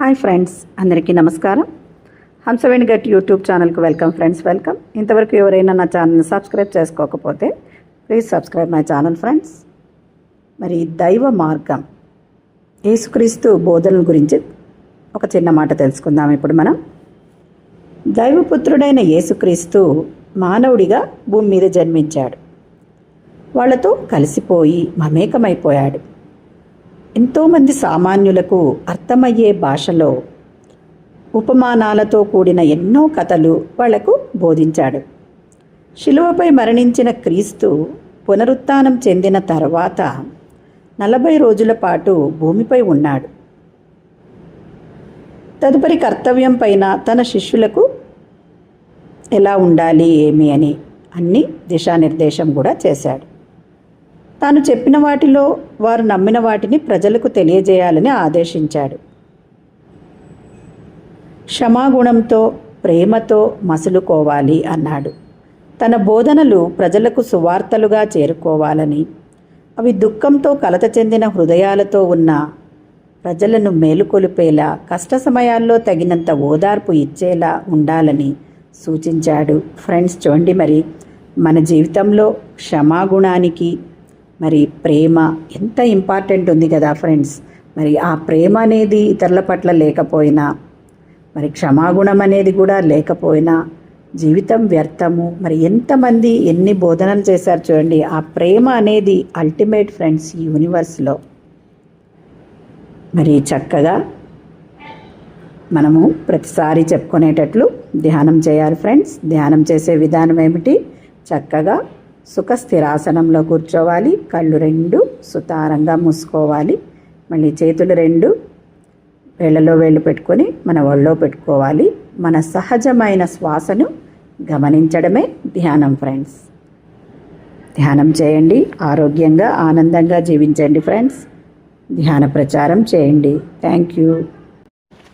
Hi friends అందరికీ నమస్కారం. హంసవేణి గట్ యూట్యూబ్ ఛానల్కి వెల్కమ్ ఫ్రెండ్స్ వెల్కమ్. ఇంతవరకు ఎవరైనా నా ఛానల్ని సబ్స్క్రైబ్ చేసుకోకపోతే please subscribe my channel friends. మరి దైవ మార్గం యేసుక్రీస్తు బోధనల గురించి ఒక చిన్న మాట తెలుసుకుందాం ఇప్పుడు మనం. దైవపుత్రుడైన యేసుక్రీస్తు మానవుడిగా భూమి మీద జన్మించాడు. వాళ్ళతో కలిసిపోయి మమేకమైపోయాడు. ఎంతోమంది సామాన్యులకు అర్థమయ్యే భాషలో ఉపమానాలతో కూడిన ఎన్నో కథలు వాళ్ళకు బోధించాడు. శిలువపై మరణించిన క్రీస్తు పునరుత్థానం చెందిన తర్వాత నలభై రోజుల పాటు భూమిపై ఉన్నాడు. తదుపరి కర్తవ్యం పైన తన శిష్యులకు ఎలా ఉండాలి ఏమి అని అన్ని దిశానిర్దేశం కూడా చేశాడు. తాను చెప్పిన వాటిలో వారు నమ్మిన వాటిని ప్రజలకు తెలియజేయాలని ఆదేశించాడు. క్షమాగుణంతో ప్రేమతో మసులుకోవాలి అన్నాడు. తన బోధనలు ప్రజలకు సువార్తలుగా చేరుకోవాలని అవి దుఃఖంతో కలత చెందిన హృదయాలతో ఉన్న ప్రజలను మేలుకొలిపేలా కష్ట సమయాల్లో తగినంత ఓదార్పు ఇచ్చేలా ఉండాలని సూచించాడు. ఫ్రెండ్స్ చూడండి మరి మన జీవితంలో క్షమాగుణానికి మరి ప్రేమ ఎంత ఇంపార్టెంట్ ఉంది కదా ఫ్రెండ్స్ మరి ఆ ప్రేమ అనేది ఇతరుల పట్ల లేకపోయినా మరి క్షమాగుణం అనేది కూడా లేకపోయినా జీవితం వ్యర్థము. మరి ఎంతమంది ఎన్ని బోధనలు చేశారు చూడండి ఆ ప్రేమ అనేది అల్టిమేట్ ఫ్రెండ్స్ ఈ యూనివర్స్లో మరి చక్కగా మనము ప్రతిసారి చెప్పుకునేటట్లు ధ్యానం చేయాలి ఫ్రెండ్స్ ధ్యానం చేసే విధానం ఏమిటి? చక్కగా సుఖ స్థిరాసనంలో కూర్చోవాలి. కళ్ళు రెండు సుతారంగా మూసుకోవాలి. మళ్ళీ చేతులు రెండు వేళ్ళలో వేళ్ళు పెట్టుకొని మన ఒళ్ళో పెట్టుకోవాలి. మన సహజమైన శ్వాసను గమనించడమే ధ్యానం ఫ్రెండ్స్. ధ్యానం చేయండి. ఆరోగ్యంగా ఆనందంగా జీవించండి ఫ్రెండ్స్. ధ్యాన ప్రచారం చేయండి. Thank you.